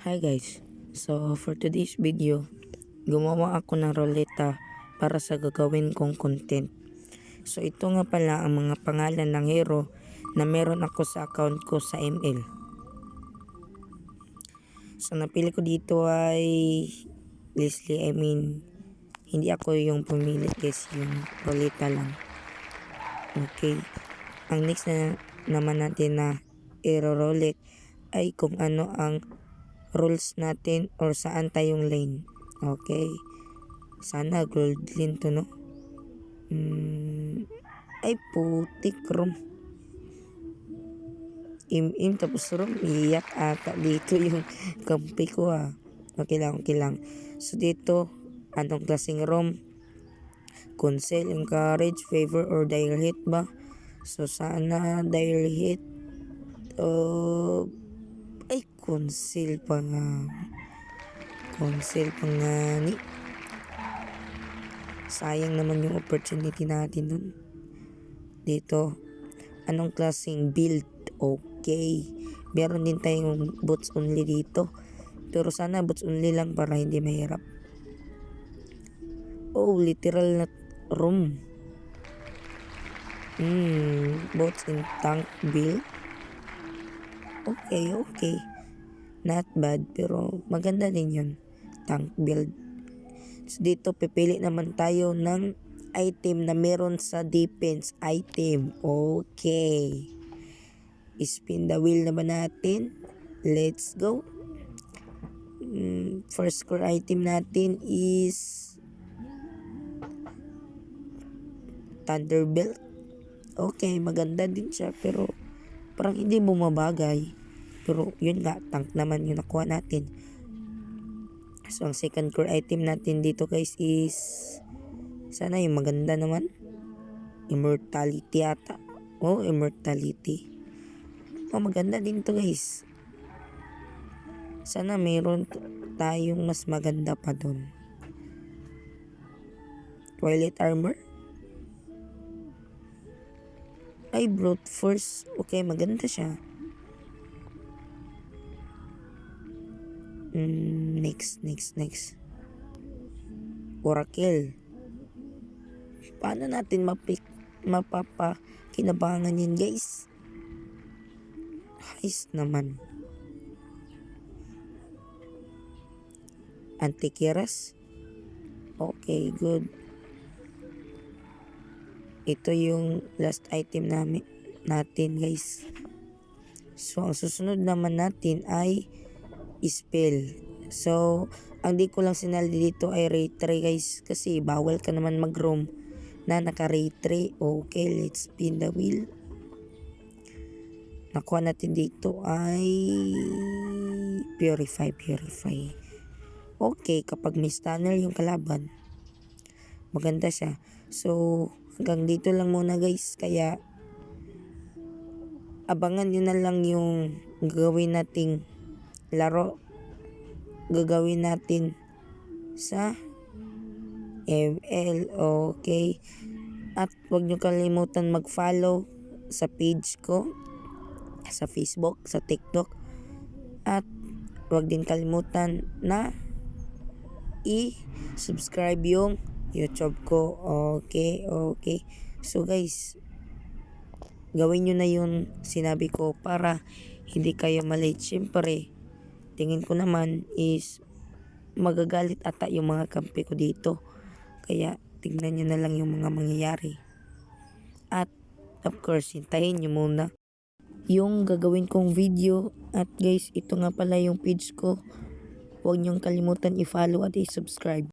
Hi guys, so for today's video, gumawa ako ng roleta para sa gagawin kong content. So ito nga pala ang mga pangalan ng hero na meron ako sa account ko sa ML. So napili ko dito ay Leslie, I mean, hindi ako yung pumili guys, yung roleta lang. Okay, ang next na naman natin na i-roulette ay kung ano ang rules natin or saan tayong lane. Okay. Sana gold lane to, no? Mm, ay, putik rom. Im-im tapos rom, iyak ata dito yung kampi ko ah. Okay lang, okay lang. So dito, anong klaseng rom? Consel, encourage, favor, or dire hit ba? So sana dire hit. Uh, ay, conceal pa nga. Conceal pa nga ni. Sayang naman yung opportunity natin dun. Dito, anong klaseng build? Okay. Meron din tayong boots only dito. Pero sana boots only lang para hindi mahirap. Oh, literal na room. Hmm, boots in tank build. Okay, okay. Not bad, pero maganda din yun. Tank build. So, dito, pipili naman tayo ng item na meron sa defense item. Okay. Spin the wheel naman natin. Let's go. Mm, first core item natin is Thunderbelt. Okay, maganda din siya pero parang hindi bumabagay. Pero yun nga, tank naman yung nakuha natin. So, ang second core item natin dito guys is sana yung maganda naman. Immortality ata. Oh, immortality. Oh, maganda din to guys. Sana mayroon t- tayong mas maganda pa doon. Twilight armor. Ay, brute force. Okay, maganda siya. Mm, next, next, next. Oracle. Paano natin mapik, mapapakinabangan yun, guys? Heist naman. Antikiras. Okay, good. Ito yung last item namin natin, guys. So, ang susunod naman natin ay spell. So, ang di ko lang sinaldi dito ay ray 3 guys kasi bawal ka naman mag-roam na naka ray 3. Okay, let's spin the wheel. Nakuha natin dito ay purify, purify. Okay, kapag may stunner yung kalaban, maganda siya. So, hanggang dito lang muna guys. Kaya, abangan nyo na lang yung gagawin nating laro gagawin natin sa ML okay. At huwag nyo kalimutan mag-follow sa page ko sa Facebook, sa TikTok. At huwag din kalimutan na i-subscribe yung YouTube ko okay, okay. So guys gawin nyo na yung sinabi ko para hindi kayo malate. Syempre tingin ko naman is magagalit ata yung mga kampi ko dito. Kaya tingnan nyo na lang yung mga mangyayari. At of course, hintayin nyo muna yung gagawin kong video. At guys, ito nga pala yung page ko. Huwag nyong kalimutan i-follow at i-subscribe.